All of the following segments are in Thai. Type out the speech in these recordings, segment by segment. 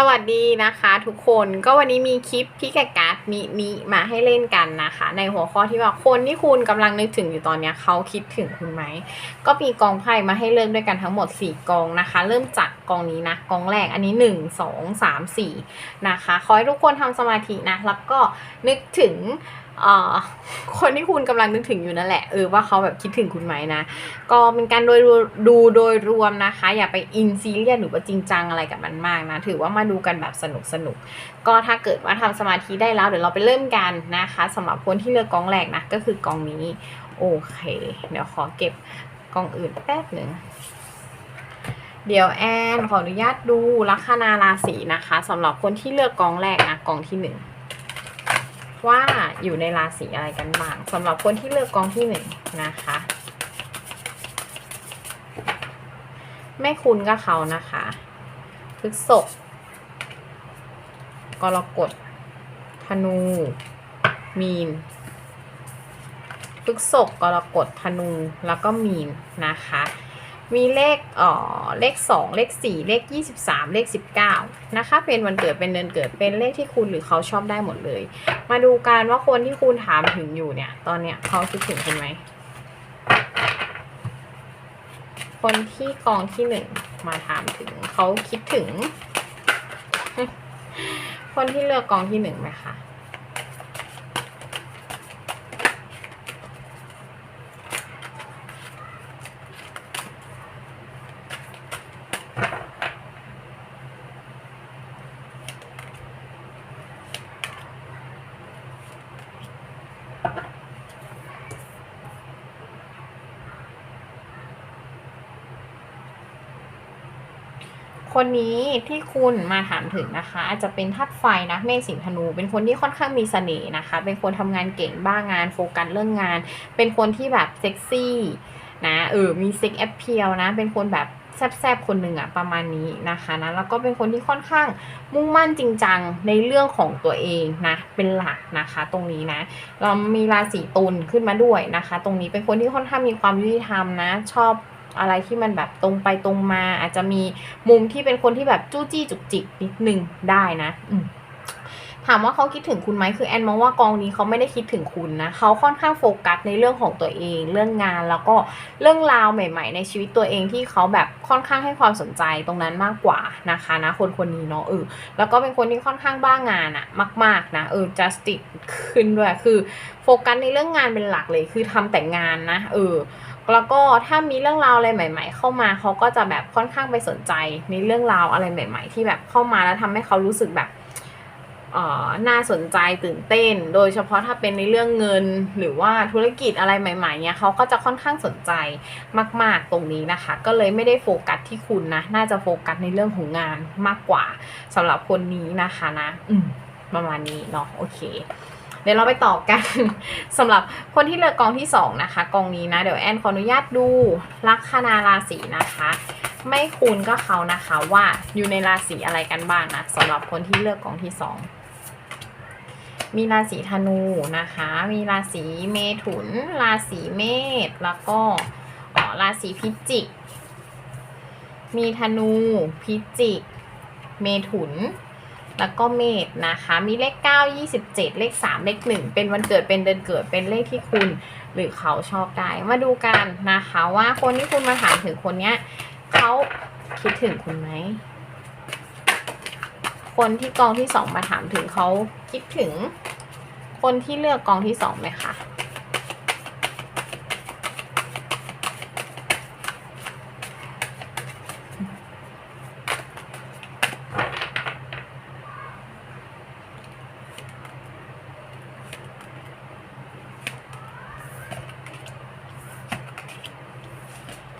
สวัสดีนะคะทุกคนก็วันนี้มีคลิปพี่แกการ์ดมินิมาให้เล่นกันนะคะ ในหัวข้อที่ว่าคนที่คุณกำลังนึกถึงอยู่ตอนนี้เขาคิดถึงคุณไหม ก็มีกองไพ่มาให้เลือกด้วยกันทั้งหมด 4 กองนะคะ เริ่มจากกองนี้นะกองแรกอันนี้ 1 2 3 4 นะคะ ขอให้ทุกคนทำสมาธินะแล้วก็นึกถึง คนที่คุณกำลังนึกถึงอยู่นั่นแหละเออว่าเขาแบบคิดถึงคุณไหมนะ ก็เป็นการโดยดูโดยรวมนะคะ อย่าไปอินซีเรียสหรือว่าจริงจังอะไรกับมันมากนะ ถือว่ามาดูกันแบบสนุกสนุกก็ถ้าเกิดว่าทำสมาธิได้แล้วเดี๋ยวเราไปเริ่มกันนะคะสำหรับคนที่เลือกกองแรกนะก็คือกองนี้ โอเค เดี๋ยวขอเก็บกองอื่นแป๊บหนึ่งเดี๋ยวแอนขออนุญาตดูลัคนาราศีนะคะสำหรับคนที่เลือกกองแรกนะกองที่หนึ่ง ว่าอยู่ในราศีอะไรกันบ้างสำหรับคนที่เลือกกองที่หนึ่งนะคะไม่คุ้นกับเขานะคะพฤษภกรกฎธนู มีนพฤษภกรกฎธนูแล้วก็มีนนะคะ มีเลขเอ่อเลขสองเลขสี่เลขยี่สิบสามเลขสิบเก้านะคะ เป็นวันเกิดเป็นเดือนเกิดเป็นเลขที่คุณหรือเขาชอบได้หมดเลย มาดูกันว่าคนที่คุณถามถึงอยู่เนี่ย ตอนเนี้ยเขาคิดถึงคุณไหม คนที่กองที่หนึ่งมาถามถึงเขาคิดถึง คนที่เลือกกองที่หนึ่งไหมคะ คนนี้ที่คุณมาถามถึงนะคะ อาจจะเป็นธาตุไฟนะเมษสิงธนู เป็นคนที่ค่อนข้างมีเสน่ห์นะคะ เป็นคนทำงานเก่งบ้างงานโฟกัสเรื่องงาน เป็นคนที่แบบเซ็กซี่นะเออมีเซ็กแอปเพียลนะ เป็นคนแบบแซบๆคนหนึ่งอะประมาณนี้นะคะนะแล้วก็เป็นคนที่ค่อนข้างมุ่งมั่นจริงจังในเรื่องของตัวเองนะเป็นหลักนะคะตรงนี้นะ เรามีราศีตุลขึ้นมาด้วยนะคะ ตรงนี้เป็นคนที่ค่อนข้างมีความยุติธรรมนะ ชอบ อะไรที่มันแบบตรงไปตรงมา อาจจะมีมุมที่เป็นคนที่แบบจู้จี้จุกจิกนิดนึงได้นะอืมถามว่าเขาคิดถึงคุณไหมคือแอนมองว่ากองนี้เขาไม่ได้คิดถึงคุณนะเขาค่อนข้างโฟกัสในเรื่องของตัวเอง เรื่องงานแล้วก็เรื่องราวใหม่ ๆ ในชีวิตตัวเองที่เขาแบบค่อนข้างให้ความสนใจตรงนั้นมากกว่านะคะนะคนคนนี้เนาะเออแล้วก็เป็นคนที่ค่อนข้างบ้างานอะมาก ๆนะเออ justice ขึ้นด้วยคือโฟกัสในเรื่องงานเป็นหลักเลยคือทำแต่งานนะเออ แล้วก็ถ้ามีเรื่องราวอะไรใหม่ ๆ เข้ามาเขาก็จะแบบค่อนข้างไปสนใจในเรื่องราวอะไรใหม่ ๆ ที่แบบเข้ามาแล้วทำให้เขารู้สึกแบบเออน่าสนใจตื่นเต้น โดยเฉพาะถ้าเป็นในเรื่องเงินหรือว่าธุรกิจอะไรใหม่ๆเนี่ยเขาก็จะค่อนข้างสนใจมาก ๆตรงนี้นะคะ ก็เลยไม่ได้โฟกัสที่คุณนะ น่าจะโฟกัสในเรื่องของงานมากกว่าสำหรับคนนี้นะคะนะ อืมประมาณนี้เนาะโอเค ดี๋ยวเราไปต่อกันสำหรับคนที่เลือกกองที่สองนะคะ กองนี้นะ เดี๋ยวแอนขออนุญาตดูลัคนาราศีนะคะ ไม่คูณก็เขานะคะว่าอยู่ในราศีอะไรกันบ้างนะสำหรับคนที่เลือกกองที่สองมีราศีธนูนะคะ มีราศีเมถุน ราศีเมษ แล้วก็อ๋อราศีพิจิก มีธนู พิจิก เมถุน แล้วก็เมษนะคะ มีเลข 9 27 เลข 3 เลข 1 เป็นวันเกิดเป็นเดือนเกิดเป็นเลขที่คุณ หรือเขาชอบได้มาดูกันนะคะว่าคนที่คุณมาถามถึงคนเนี้ยเขาคิดถึงคุณไหม คนที่กองที่สองมาถามถึงเขาคิดถึง คนที่เลือกกองที่สองไหมคะ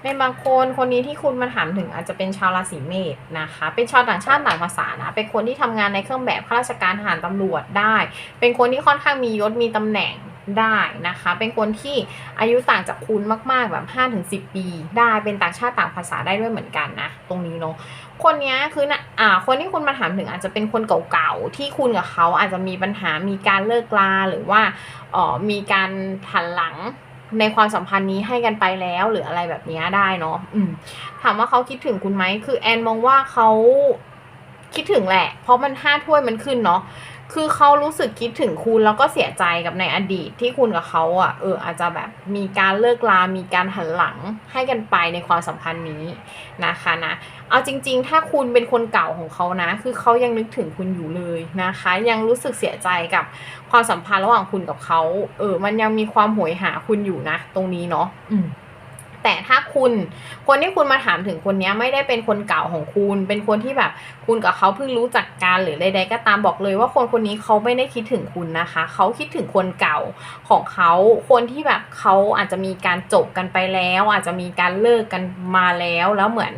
ในบางคนคนนี้ที่คุณมาถามถึงอาจจะเป็นชาวราศีเมษนะคะ เป็นชาวต่างชาติต่างภาษานะ เป็นคนที่ทำงานในเครื่องแบบข้าราชการทหารตำรวจได้ เป็นคนที่ค่อนข้างมียศมีตำแหน่งได้นะคะ เป็นคนที่อายุต่างจากคุณมาก ๆ แบบ5ถึง10ปีได้ เป็นต่างชาติต่างภาษาได้ด้วยเหมือนกันนะ ตรงนี้เนาะ คนนี้คือนะอ่า คนที่คุณมาถามถึงอาจจะเป็นคนเก่าๆ ที่คุณกับเขาอาจจะมีปัญหา มีการเลิกลา หรือว่าเอ่อมีการหันหลัง ในความสัมพันธ์นี้ให้กันไปแล้วหรืออะไรแบบนี้ได้เนาะถามว่าเขาคิดถึงคุณไหมคือแอนมองว่าเขาคิดถึงแหละ เพราะมันห้าถ้วยมันขึ้นเนาะ คือเขารู้สึกคิดถึงคุณแล้วก็เสียใจกับในอดีตที่คุณกับเขาอะเอออาจจะแบบมีการเลิกลา มีการหันหลังให้กันไปในความสัมพันธ์นี้นะคะนะ เอาจริง ๆ ถ้าคุณเป็นคนเก่าของเขานะ คือเขายังนึกถึงคุณอยู่เลยนะคะ ยังรู้สึกเสียใจกับความสัมพันธ์ระหว่างคุณกับเขาเออ มันยังมีความโหยหาคุณอยู่นะ ตรงนี้เนาะอืม แต่ถ้าคุณคนที่คุณมาถามถึงคนนี้ไม่ได้เป็นคนเก่าของคุณ เป็นคนที่แบบคุณกับเขาเพิ่งรู้จักกันหรือใดๆก็ตามบอกเลย ว่าคนคนนี้เขาไม่ได้คิดถึงคุณนะคะ เขาคิดถึงคนเก่าของเขาคนที่แบบเขาอาจจะมีการจบกันไปแล้ว อาจจะมีการเลิกกันมาแล้วแล้วเหมือน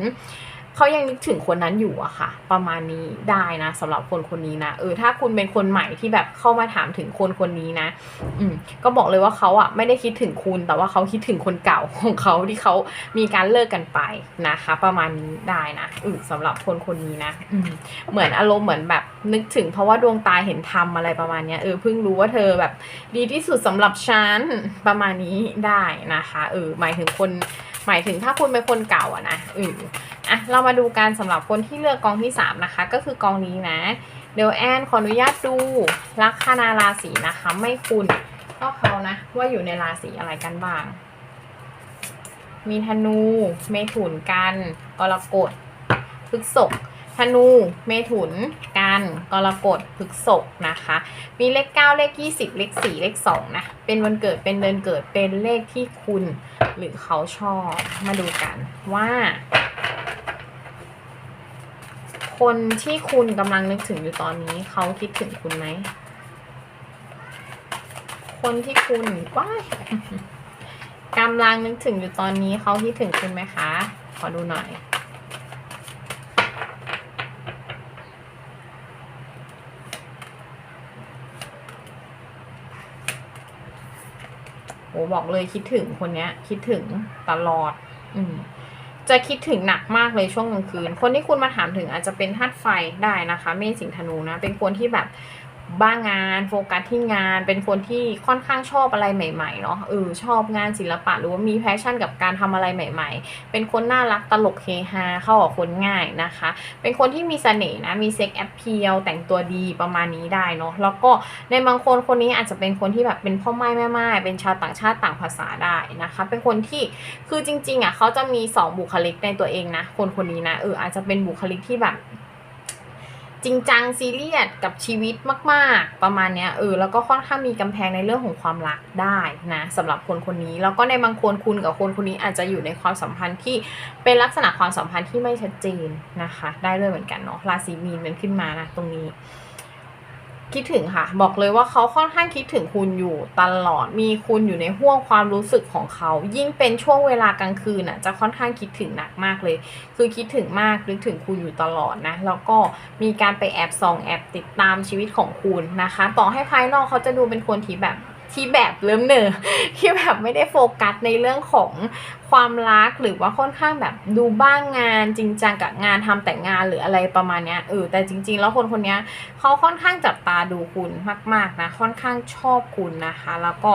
เขายังนึกถึงคนนั้นอยู่อะค่ะ ประมาณนี้ได้นะสำหรับคนคนนี้นะเออถ้าคุณเป็นคนใหม่ที่แบบเข้ามาถามถึงคนคนนี้นะ อืมก็บอกเลยว่าเขาอะไม่ได้คิดถึงคุณ แต่ว่าเขาคิดถึงคนเก่าของเขาที่เขามีการเลิกกันไปนะคะ ประมาณนี้ได้นะอือสำหรับคนคนนี้นะ อืมเหมือนอารมณ์เหมือนแบบนึกถึงเพราะว่าดวงตาเห็นธรรมอะไรประมาณเนี้ยเออเพิ่งรู้ว่าเธอแบบ ดีที่สุดสำหรับฉันประมาณนี้ได้นะคะ เออหมายถึงคนหมายถึงถ้าคุณเป็นคนเก่าอะนะเออ อะเรามาดูกันสำหรับคนที่เลือกกองที่สามนะคะ ก็คือกองนี้นะ เดี๋ยวแอนขออนุญาตดูลัคนาราศีนะคะ ไม่คุณก็เขานะ ว่าอยู่ในราศีอะไรกันบ้าง มีธนู เมถุนกันกรกฎพฤษภธนู เมถุน กัน กรกฎพฤษภนะคะ มีเลขเก้าเลขยี่สิบเลขสี่เลขสองนะ เป็นวันเกิด เป็นเดือนเกิด เป็นเลขที่คุณ หรือเขาชอบ มาดูกันว่า คนที่คุณกำลังนึกถึงอยู่ตอนนี้ เขาคิดถึงคุณไหม คนที่คุณว้ายกำลังนึกถึงอยู่ตอนนี้ เขาคิดถึงคุณไหมคะ ขอดูหน่อยโอ้บอกเลยคิดถึงคนเนี้ย คิดถึงตลอด อืม จะคิดถึงหนักมากเลยช่วงกลางคืน คนที่คุณมาถามถึงอาจจะเป็นธาตุไฟได้นะคะ เมษสิงธนูนะ เป็นคนที่แบบ บ้างงานโฟกัสที่งานเป็นคนที่ค่อนข้างชอบอะไรใหม่ๆเนาะเออชอบงานศิลปะหรือว่ามีแพชชั่นกับการทำอะไรใหม่ ๆ เป็นคนน่ารักตลกเฮฮาเข้ากับคนง่ายนะคะ เป็นคนที่มีเสน่ห์นะมีเซ็กแอปเพียลแต่งตัวดีประมาณนี้ได้เนาะแล้วก็ในบางคนคนนี้อาจจะเป็นคนที่แบบเป็นพ่อไม้แม่ไม้เป็นชาวต่างชาติต่างภาษาได้นะคะ เป็นคนที่คือจริงๆอะเขาจะมีสองบุคลิกในตัวเองนะคนคนนี้นะเอออาจจะเป็นบุคลิกที่แบบ จริงจังซีเรียสกับชีวิตมาก ๆ ประมาณเนี้ยเออแล้วก็ค่อนข้างมีกำแพงในเรื่องของความรักได้นะสำหรับคนคนนี้ แล้วก็ในบางคนคุณกับคนคนนี้อาจจะอยู่ในความสัมพันธ์ที่เป็นลักษณะความสัมพันธ์ที่ไม่ชัดเจนนะคะ ได้เลยเหมือนกันเนาะราศีมีนมันขึ้นมานะตรงนี้ คิดถึงค่ะ บอกเลยว่าเขาค่อนข้างคิดถึงคุณอยู่ตลอดมีคุณอยู่ในห่วงความรู้สึกของเขา ยิ่งเป็นช่วงเวลากลางคืนน่ะจะค่อนข้างคิดถึงหนักมากเลย คือคิดถึงมากนึกถึงคุณอยู่ตลอดนะ แล้วก็มีการไปแอบส่องแอบติดตามชีวิตของคุณนะคะ ต่อให้ภายนอกเขาจะดูเป็นคนที่แบบ ที่แบบเริ่มเนอที่แบบไม่ได้โฟกัสในเรื่องของความรักหรือว่าค่อนข้างแบบดูบ้างงานจริงจังกับงานทำแต่งงานหรืออะไรประมาณเนี้ยเออแต่จริง ๆ แล้วคนคนนี้เขาค่อนข้างจับตาดูคุณมาก ๆนะค่อนข้างชอบคุณนะคะ แล้วก็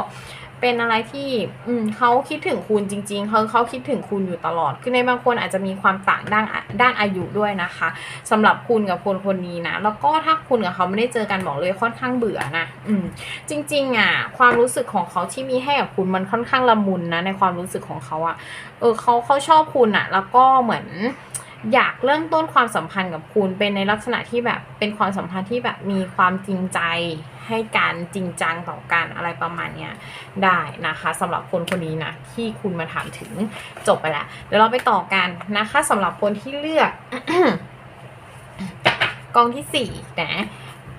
เป็นอะไรที่อืมเขาคิดถึงคุณจริงๆเขาเขาคิดถึงคุณอยู่ตลอด คือในบางคนอาจจะมีความต่างด้านด้านอายุด้วยนะคะสำหรับคุณกับคนคนนี้นะ แล้วก็ถ้าคุณกับเขาไม่ได้เจอกันบอกเลยค่อนข้างเบื่อนะ อืมจริงๆอะความรู้สึกของเขาที่มีให้กับคุณมันค่อนข้างละมุนนะในความรู้สึกของเขาอะ เออเขาเขาชอบคุณอะ แล้วก็เหมือนอยากเริ่มต้นความสัมพันธ์กับคุณเป็นในลักษณะที่แบบเป็นความสัมพันธ์ที่แบบมีความจริงใจ ให้การจริงจังต่อกันอะไรประมาณเนี้ยได้นะคะสำหรับคนคนนี้นะที่คุณมาถามถึงจบไปแล้วเดี๋ยวเราไปต่อกันนะคะสำหรับคนที่เลือกกองที่สี่นะ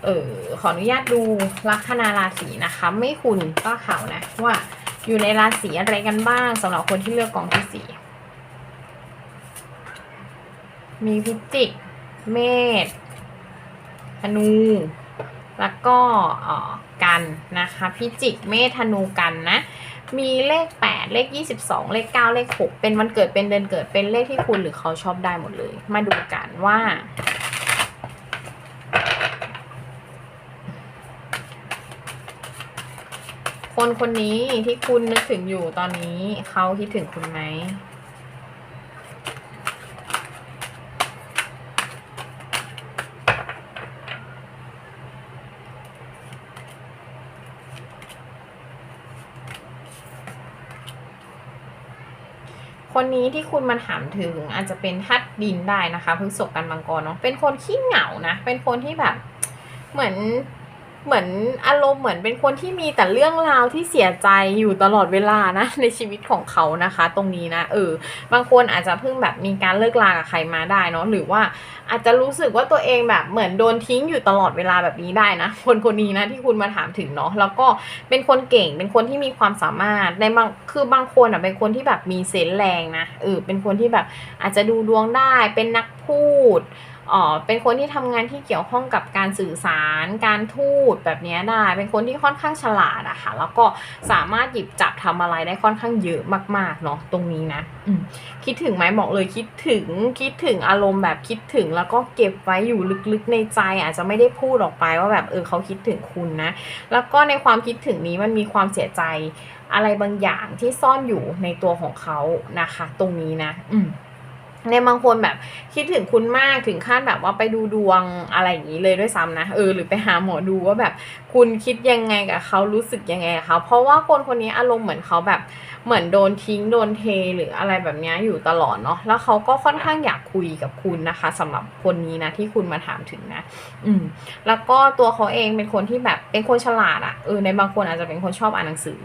เออขออนุญาตดูลัคนาราศีนะคะ ไม่คุณก็เขานะว่าอยู่ในราศีอะไรกันบ้างสำหรับคนที่เลือกกองที่สี่มีพิจิก เมษธนู แล้วก็กันนะคะ พิจิกเมษธนูกันนะ มีเลข 8 เลข 22 เลข 9 เลข 6 เป็นวันเกิดเป็นเดือนเกิดเป็นเลขที่คุณหรือเขาชอบได้หมดเลย มาดูกันว่าคนคนนี้ที่คุณนึกถึงอยู่ตอนนี้เขาคิดถึงคุณไหม คนนี้ที่คุณมาถามถึงอาจจะเป็นทัดดินได้นะคะพฤษภกันมังกรเนาะเป็นคนขี้เหงานะ เป็นคนที่แบบ เหมือน เหมือนอารมณ์เหมือนเป็นคนที่มีแต่เรื่องราวที่เสียใจอยู่ตลอดเวลานะในชีวิตของเขานะคะ ตรงนี้นะเออบางคนอาจจะเพิ่งแบบมีการเลิกลากับใครมาได้เนาะหรือว่าอาจจะรู้สึกว่าตัวเองแบบเหมือนโดนทิ้งอยู่ตลอดเวลาแบบนี้ได้นะคนคนนี้นะที่คุณมาถามถึงเนาะแล้วก็เป็นคนเก่งเป็นคนที่มีความสามารถในบางคือบางคนอะเป็นคนที่แบบมีเซนส์แรงนะเออเป็นคนที่แบบอาจจะดูดวงได้เป็นนักพูด เป็นคนที่ทำงานที่เกี่ยวข้องกับการสื่อสาร การทูตแบบนี้ได้ เป็นคนที่ค่อนข้างฉลาดอะค่ะ แล้วก็สามารถหยิบจับทำอะไรได้ค่อนข้างเยอะมากๆเนาะตรงนี้นะคิดถึงไหมบอกเลยคิดถึงคิดถึงอารมณ์แบบคิดถึงแล้วก็เก็บไว้อยู่ลึกๆในใจ อาจจะไม่ได้พูดออกไปว่าแบบเออเขาคิดถึงคุณนะ แล้วก็ในความคิดถึงนี้มันมีความเสียใจอะไรบางอย่างที่ซ่อนอยู่ในตัวของเขานะคะ ตรงนี้นะ อืม ในบางคนแบบคิดถึงคุณมากถึงขั้นแบบว่าไปดูดวงอะไรอย่างนี้เลยด้วยซ้ำนะเออหรือไปหาหมอดูว่าแบบ คุณคิดยังไงกับเขารู้สึกยังไงกับเขาเพราะว่าคนคนนี้อารมณ์เหมือนเขาแบบเหมือนโดนทิ้งโดนเทหรืออะไรแบบนี้อยู่ตลอดเนาะแล้วเขาก็ค่อนข้างอยากคุยกับคุณนะคะสำหรับคนนี้นะที่คุณมาถามถึงนะ อืมแล้วก็ตัวเขาเองเป็นคนที่แบบเป็นคนฉลาดอะ่ะเออในบางคนอาจจะเป็นคนชอบอ่านหนังสือ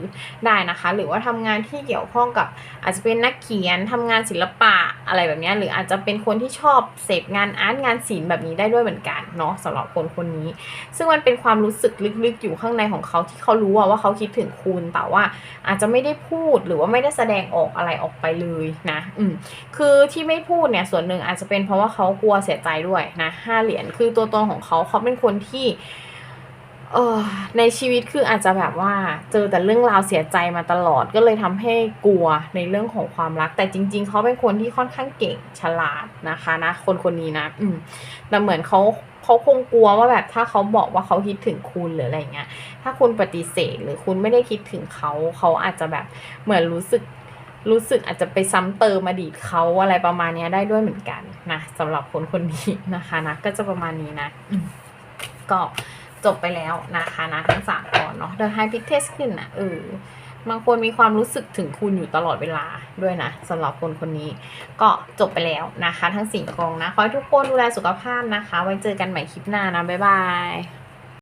ได้นะคะ หรือว่าทำงานที่เกี่ยวข้องกับอาจจะเป็นนักเขียนทำงานศิลปะอะไรแบบเนี้ยหรืออาจจะเป็นคนที่ชอบเสพงานอาร์ตงานศิลป์แบบนี้ได้ด้วยเหมือนกันเนาะสำหรับคนคนนี้ ซึ่งมันเป็นความรู้สึกลึกๆอยู่ข้างในของเขาที่เขารู้ว่าเขาคิดถึงคุณแต่ว่า อาจจะไม่ได้พูดหรือว่าไม่ได้แสดงออกอะไรออกไปเลยนะ อืมคือที่ไม่พูดเนี่ยส่วนหนึ่งอาจจะเป็นเพราะว่าเขากลัวเสียใจด้วยนะห้าเหรียญคือตัวตนของเขาเขาเป็นคนที่ เออในชีวิตคืออาจจะแบบว่าเจอแต่เรื่องราวเสียใจมาตลอดก็เลยทำให้กลัวในเรื่องของความรัก แต่จริง ๆ เขาเป็นคนที่ค่อนข้างเก่งฉลาดนะคะนะ คนคนนี้นะ อืมแต่เหมือนเขาเขาคงกลัวว่าแบบถ้าเขาบอกว่าเขาคิดถึงคุณหรืออะไรเงี้ย ถ้าคุณปฏิเสธหรือคุณไม่ได้คิดถึงเขาเขาอาจจะแบบเหมือนรู้สึกรู้สึกอาจจะไปซ้ำเติมอดีตเขาอะไรประมาณนี้ได้ด้วยเหมือนกันนะสำหรับคนคนนี้นะคะนะก็จะประมาณนี้นะก็ จบไปแล้วนะคะนะทั้งสามตอนเนาะเดยไฮพิกเทสขึ้นนะเออบางคนมีความรู้สึกถึงคุณอยู่ตลอดเวลาด้วยนะสำหรับคนคนนี้ ก็จบไปแล้วนะคะ ทั้งสี่กองนะ ขอให้ทุกคนดูแลสุขภาพนะคะ ไว้เจอกันใหม่คลิปหน้านะ บ๊ายบาย